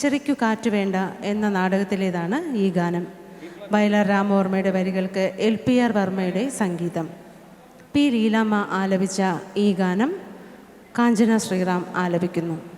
ശരിക്കു കാറ്റ് വേണ്ട എന്ന നാടകത്തിലേതാണ് ഈ ഗാനം. വയലാർ രാമവർമ്മയുടെ വരികൾക്ക് എൽ പി ആർ വർമ്മയുടെ സംഗീതം. പി ലീലാമ്മ ആലപിച്ച ഈ ഗാനം കാഞ്ചന ശ്രീറാം ആലപിക്കുന്നു.